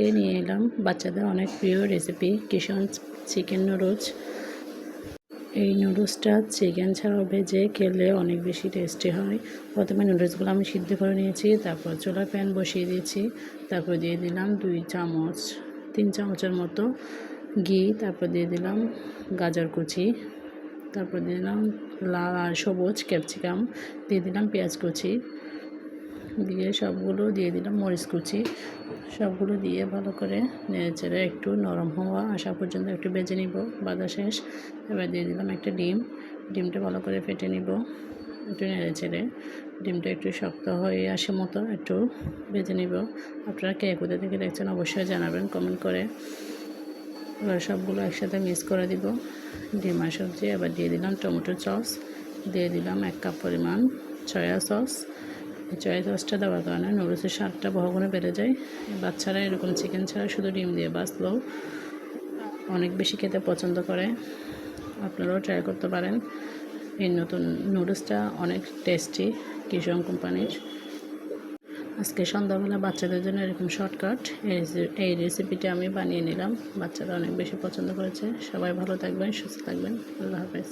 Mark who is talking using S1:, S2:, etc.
S1: আজকে নিয়ে এলাম। বাচ্চাদের অনেক প্রিয় রেসিপি কিষণ চিকেন নুডলস এই নুডলসটা চিকেন ছাড়াও ভেজে খেলে অনেক বেশি টেস্টি হয়। প্রথমে নুডলসগুলো আমি সিদ্ধ করে নিয়েছি, তারপর চোলা প্যান বসিয়ে দিয়েছি, তারপর দিয়ে দিলাম দুই চামচ, তিন চামচের মতো ঘি, তারপর দিয়ে দিলাম গাজর কুচি, তারপর দিয়ে দিলাম লাল আর সবুজ ক্যাপসিকাম দিয়ে দিলাম পেঁয়াজ কুচি। দিয়ে সবগুলো দিয়ে দিলাম মরিচ কুচি। সবগুলো দিয়ে ভালো করে নেড়েচেড়ে একটু নরম হওয়া আসা পর্যন্ত একটু বেজে নিব, বাদা শেষ। এবার দিয়ে দিলাম একটা ডিম। ডিমটা ভালো করে ফেটে নিব, একটু নেড়েচেড়ে। ডিমটা একটু শক্ত হয়ে আসে মতো একটু বেজে নিব। আপনারা কে কোথা থেকে দেখছেন অবশ্যই জানাবেন কমেন্ট করে। এবার সবগুলো একসাথে মিক্স করে দিব। ডিম আর সবজি, এবার দিয়ে দিলাম টমেটো সস। দিয়ে দিলাম এক কাপ পরিমাণ সয়া সস। চয়া সসটা দেওয়ার কারণে নুডলসের স্বাদটা বহুগুণে বেড়ে যায়। বাচ্চারা এরকম চিকেন ছাড়া শুধু ডিম দিয়ে বাঁচলেও অনেক বেশি খেতে পছন্দ করে। আপনারাও ট্রাই করতে পারেন। এই নতুন নুডলসটা অনেক টেস্টি কিষণ কোম্পানির। আজকে সন্ধ্যাবেলা বাচ্চাদের জন্য এরকম শর্টকাট এই রেসিপিটা আমি বানিয়ে নিলাম। বাচ্চারা অনেক বেশি পছন্দ করেছে। সবাই ভালো থাকবেন, সুস্থ থাকবেন। আল্লাহ হাফেজ।